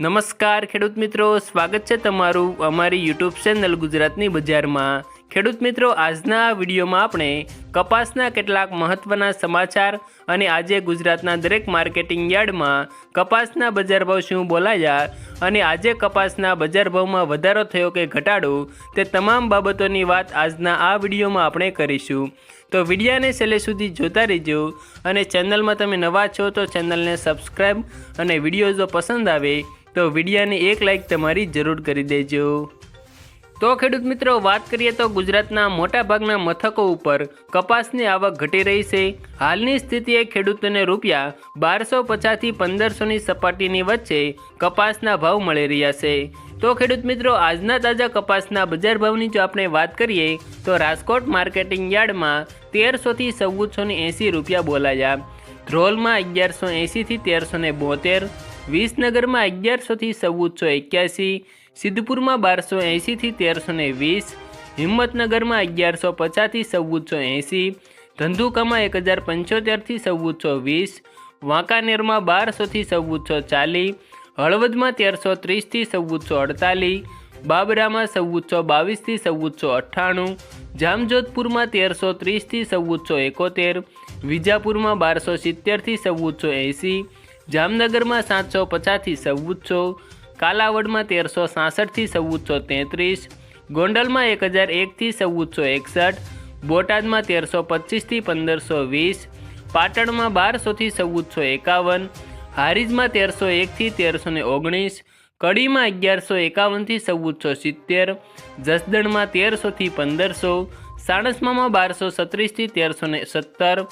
નમસ્કાર ખેડૂત મિત્રો, સ્વાગત છે તમારું અમારી યુટ્યુબ ચેનલ ગુજરાતની બજારમાં. ખેડૂત મિત્રો, આજના આ વિડીયોમાં આપણે કપાસના કેટલાક મહત્ત્વના સમાચાર અને આજે ગુજરાતના દરેક માર્કેટિંગ યાર્ડમાં કપાસના બજાર ભાવ શું બોલાયા અને આજે કપાસના બજાર ભાવમાં વધારો થયો કે ઘટાડો તે તમામ બાબતોની વાત આજના આ વિડીયોમાં આપણે કરીશું. તો વિડીયાને છેલ્લે સુધી જોતા રહેજો અને ચેનલમાં તમે નવા છો તો ચેનલને સબસ્ક્રાઈબ અને વીડિયો જો પસંદ આવે તો વિડીયાને એક લાઇક તમારી જરૂર કરી દેજો. તો ખેડૂત મિત્રો, વાત કરીએ તો ગુજરાતના મોટાભાગના મથકો ઉપર કપાસની આવક ઘટી રહી છે. હાલની સ્થિતિએ ખેડૂતોને રૂપિયા બારસો પચાસથી પંદરસોની સપાટીની વચ્ચે કપાસના ભાવ મળી રહ્યા છે. તો ખેડૂત મિત્રો, આજના તાજા કપાસના બજાર ભાવની જો આપણે વાત કરીએ, તો રાજકોટ માર્કેટિંગ યાર્ડમાં તેરસોથી ચૌદસોને એંસી રૂપિયા બોલાયા. ધ્રોલમાં અગિયારસો એંસીથી તેરસો ને બોતેર વિસનગરમાં અગિયારસોથી ચૌદસો એક્યાસી, સિદ્ધપુરમાં બારસો એંસીથી તેરસો ને વીસ, હિંમતનગરમાં અગિયારસો પચાસથી ચૌદસો એંસી ધંધુકામાં એક હજાર પંચોતેરથી ચૌદસો વીસ, વાંકાનેરમાં બારસોથી ચૌદસો ચાલીસ હળવદમાં તેરસો ત્રીસથી ચૌદસો અડતાલીસ બાબરામાં ચૌદસો બાવીસથી ચૌદસો અઠ્ઠાણું, જામજોધપુરમાં તેરસો ત્રીસથી ચૌદસો એકોતેર, વિજાપુરમાં બારસો સિત્તેરથી ચૌદસો એંસી જામનગરમાં સાતસો પચાસથી ચૌદસો, કાલાવડમાં તેરસો સાસઠથી ચૌદસો તેત્રીસ, ગોંડલમાં એક હજાર એકથી ચૌદસો એકસઠ, બોટાદમાં તેરસો પચીસથી પંદરસો વીસ, પાટણમાં બારસોથી ચૌદસો એકાવન, હારીજમાં તેરસો એકથી તેરસો ને ઓગણીસ, કડીમાં અગિયારસો એકાવનથી ચૌદસો સિત્તેર, જસદણમાં તેરસોથી પંદરસો સાણસમામાં બારસો સત્રીસથી તેરસો ને સત્તર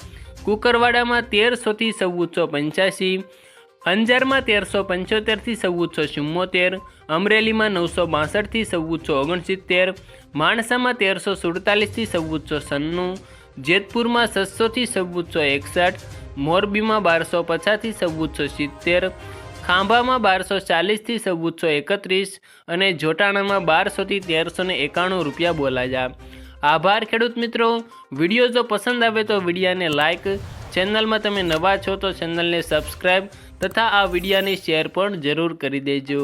કુકરવાડામાં તેરસોથી ચૌદસો પંચ્યાસી, અંજારમાં તેરસો પંચોતેરથી ચૌદસો ચુમ્મોતેર, અમરેલીમાં નવસો બાસઠથી ચૌદસો ઓગણસિત્તેર, માણસામાં તેરસો સુડતાલીસથી ચૌદસો સન્નું જેતપુરમાં છસોથી ચૌદસો એકસઠ, મોરબીમાં બારસો પચાસથી ચૌદસો સિત્તેર, ખાંભામાં બારસો ચાલીસથી ચૌદસો એકત્રીસ અને જોટાણામાં બારસોથી તેરસો એકાણું રૂપિયા બોલાયા. આભાર ખેડૂત મિત્રો. વીડિયો જો પસંદ આવે તો વિડીયાને લાઇક ચેનલમાં તમે નવા છો તો ચેનલને સબસ્ક્રાઈબ તથા આ વિડીયાને શેર પણ જરૂર કરી દેજો.